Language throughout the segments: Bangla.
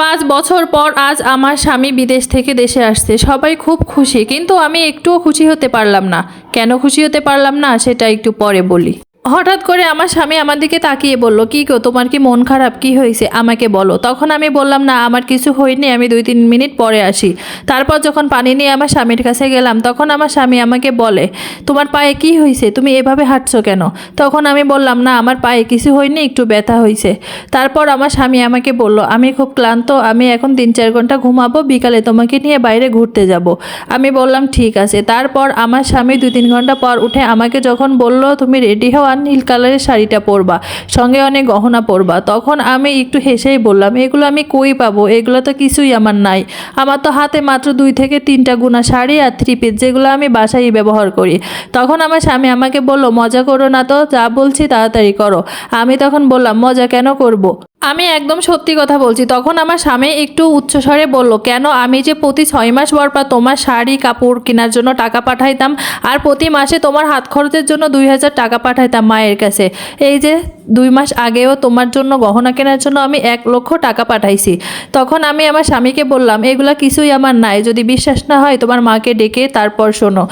পাঁচ বছর পর আজ আমার স্বামী বিদেশ থেকে দেশে আসছে। সবাই খুব খুশি, কিন্তু আমি একটুও খুশি হতে পারলাম না। কেন খুশি হতে পারলাম না, সেটা একটু পরে বলি। হঠাৎ করে আমার স্বামী আমার দিকে তাকিয়ে বলল, কি গো, তোমার কি মন খারাপ? কি হয়েছে? আমাকে বলো। তখন আমি বললাম, না, আমার কিছু হয়নি, আমি দুই তিন মিনিট পরে আসি। তারপর যখন পানি নিয়ে আমার স্বামীর কাছে গেলাম, তখন আমার স্বামী আমাকে বলে, তোমার পায়ে কি হয়েছে? তুমি এভাবে হাঁটছো কেন? তখন আমি বললাম, না, আমার পায়ে কিছু হয়নি, একটু ব্যথা হয়েছে। তারপর আমার স্বামী আমাকে বলল, আমি খুব ক্লান্ত, আমি এখন তিন চার ঘণ্টা ঘুমাবো, বিকালে তোমাকে নিয়ে বাইরে ঘুরতে যাব। আমি বললাম, ঠিক আছে। তারপর আমার স্বামী দুই তিন ঘণ্টা পর উঠে আমাকে যখন বলল, তুমি রেডি হও আর নীল কালারের শাড়িটা পরবা, সঙ্গে অনেক গহনা পরবা। তখন আমি একটু হেসেই বললাম, এগুলো আমি কই পাবো? এগুলো তো কিছুই আমার নাই। আমার তো হাতে মাত্র দুই থেকে তিনটা গুণা শাড়ি আর থ্রি পিস যেগুলো আমি বাসায় ব্যবহার করি। তখন আমার স্বামী আমাকে বলল, মজা করো না তো, যা বলছি তাড়াতাড়ি করো। আমি তখন বললাম, মজা কেন করব। আমি একদম সত্যি কথা বলছি। তখন আমার স্বামী একটু উচ্চস্বরে বলল, কেন আমি যে প্রতি ছয় মাস পর পর তোমার শাড়ি, কাপড় কেনার জন্য টাকা পাঠাইতাম আর প্রতি মাসে তোমার হাত খরচের জন্য দুই হাজার টাকা পাঠাইতাম মায়ের কাছে, এই যে দুই মাস আগেও তোমার জন্য গহনা কেনার জন্য আমি এক লক্ষ টাকা পাঠাইছি। তখন আমি আমার স্বামীকে বললাম, এগুলা কিছুই আমার নাই, যদি বিশ্বাস না হয় তোমার মাকে ডেকে তারপর শোনো।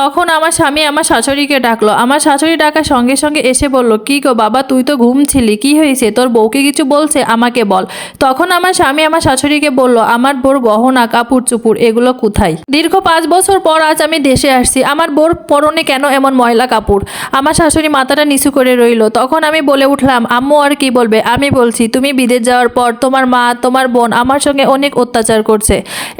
তখন আমার স্বামী আমার শাশুড়িকে ডাকলো। আমার শাশুড়ি ডাকার সঙ্গে সঙ্গে এসে বলল, কি গো বাবা, তুই তো ঘুমছিলি কি হয়েছে? তোর বউকে কিছু বলছে? আমাকে বল। তখন আমার স্বামী আমার শাশুড়িকে বলল, আমার বোর গহনা কাপড় চুপুর এগুলো কোথায়? দীর্ঘ পাঁচ বছর পর আজ আমি দেশে আসছি। আমার বোর পরনে কেন এমন ময়লা কাপড়? আমার শাশুড়ি মাথাটা নিচু করে রইল। তখন আমি বলে উঠলাম, আম্মু, আর কি বলবে? আমি বলছি, তুমি বিদেশ যাওয়ার পর তোমার মা, তোমার বোন আমার সঙ্গে অনেক অত্যাচার করছে।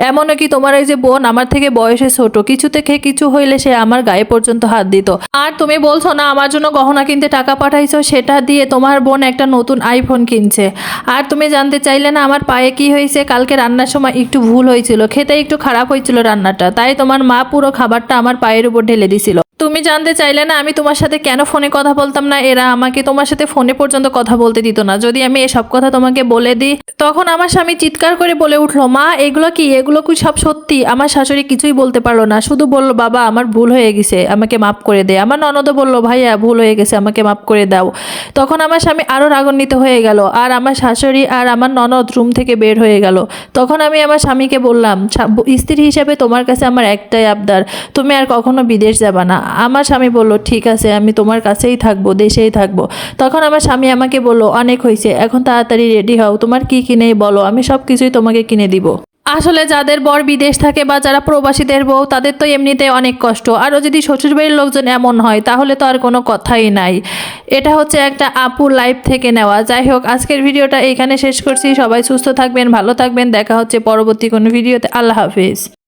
এমনও কি তোমার এই যে বোন আমার থেকে বয়সে ছোট? কিছু থেকে কিছু হইলে সে আমার গায়ে পর্যন্ত হাত দিত। আর তুমি বলছো না, আমার জন্য গহনা কিনতে টাকা পাঠাইছো, সেটা দিয়ে তোমার বোন একটা নতুন আইফোন কিনছে। আর তুমি জানতে চাইলে না, আমার পায়ে কি হয়েছে? কালকে রান্নার সময় একটু ভুল হয়েছিল, খেতে একটু খারাপ হয়েছিল রান্নাটা, তাই তোমার মা পুরো খাবারটা আমার পায়ের উপর ঢেলে দিছিল। তুমি জানতে চাইলে না, আমি তোমার সাথে কেন ফোনে কথা বলতাম না? এরা আমাকে তোমার সাথে ফোনে পর্যন্ত কথা বলতে দিত না। যদি আমি এসব কথা তোমাকে বলে দিই, তখন আমার স্বামী চিৎকার করে বলে উঠল, মা, এগুলো কি? এগুলো কি সব সত্যি? আমার শাশুড়ি কিছুই বলতে পারল না। শুধু বলল, বাবা, আমার ভুল হয়ে গেছে, আমাকে মাফ করে দে। আমার ননদও বলল, ভাইয়া, ভুল হয়ে গেছে, আমাকে মাফ করে দাও। তখন আমার স্বামী আরও রাগান্বিত হয়ে গেল, আর আমার শাশুড়ি আর আমার ননদ রুম থেকে বের হয়ে গেল। তখন আমি আমার স্বামীকে বললাম স্ত্রী হিসেবে তোমার কাছে আমার একটাই আবদার, তুমি আর কখনো বিদেশ যাবা না। আমার স্বামী বলল, ঠিক আছে, আমি তোমার কাছেই থাকব, দেশেই থাকব। তখন আমার স্বামী আমাকে বলল, অনেক হয়েছে, এখন তাড়াতাড়ি রেডি হও, তোমার কি কিনে বলো, আমি সব কিছুই তোমাকে কিনে দিব। আসলে যাদের বর বিদেশ থাকে বা যারা প্রবাসীদের বউ, তাদের তো এমনিতে অনেক কষ্ট। আরও যদি শ্বশুরবাড়ির লোকজন এমন হয়, তাহলে তো আর কোনো কথাই নাই। এটা হচ্ছে একটা আপুর লাইফ থেকে নেওয়া। যাই হোক, আজকের ভিডিওটা এখানে শেষ করছি। সবাই সুস্থ থাকবেন, ভালো থাকবেন। দেখা হচ্ছে পরবর্তী কোনো ভিডিওতে। আল্লাহ হাফিজ।